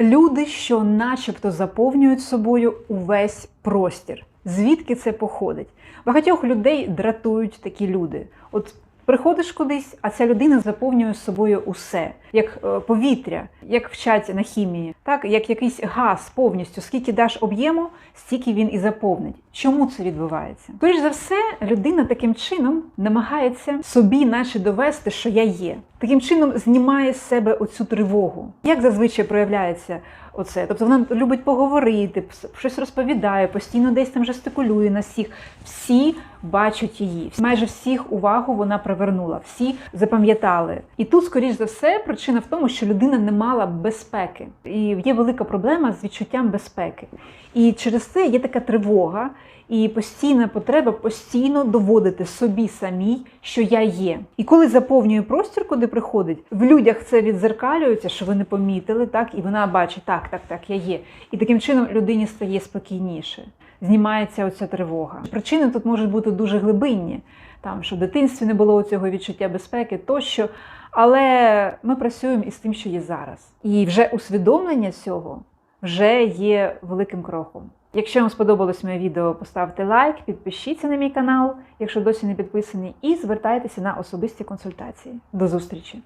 Люди, що начебто заповнюють собою увесь простір. Звідки це походить? Багатьох людей дратують такі люди. От приходиш кудись, а ця людина заповнює собою усе, як е, повітря, як вчать на хімії, так як якийсь газ повністю. Скільки даш об'єму, стільки він і заповнить. Чому це відбувається? Перш за все, людина таким чином намагається собі, наче довести, що я є. Таким чином знімає з себе оцю тривогу. Як зазвичай проявляється оце? Тобто вона любить поговорити, щось розповідає, постійно десь там жестикулює на всіх. Всі бачать її. Майже всіх увагу вона привернула, всі запам'ятали. І тут, скоріш за все, причина в тому, що людина не мала безпеки. І є велика проблема з відчуттям безпеки. І через це є така тривога і постійна потреба постійно доводити собі самій, що я є. І коли заповнює простір, куди приходить, в людях це відзеркалюється, що ви не помітили, так, і вона бачить, так, так, я є. І таким чином людині стає спокійніше. Знімається оця тривога. Причини тут можуть бути дуже глибинні, там що в дитинстві не було цього відчуття безпеки, тощо. Але ми працюємо із тим, що є зараз. І вже усвідомлення цього вже є великим кроком. Якщо вам сподобалось моє відео, поставте лайк, підпишіться на мій канал, якщо досі не підписані, і звертайтеся на особисті консультації. До зустрічі!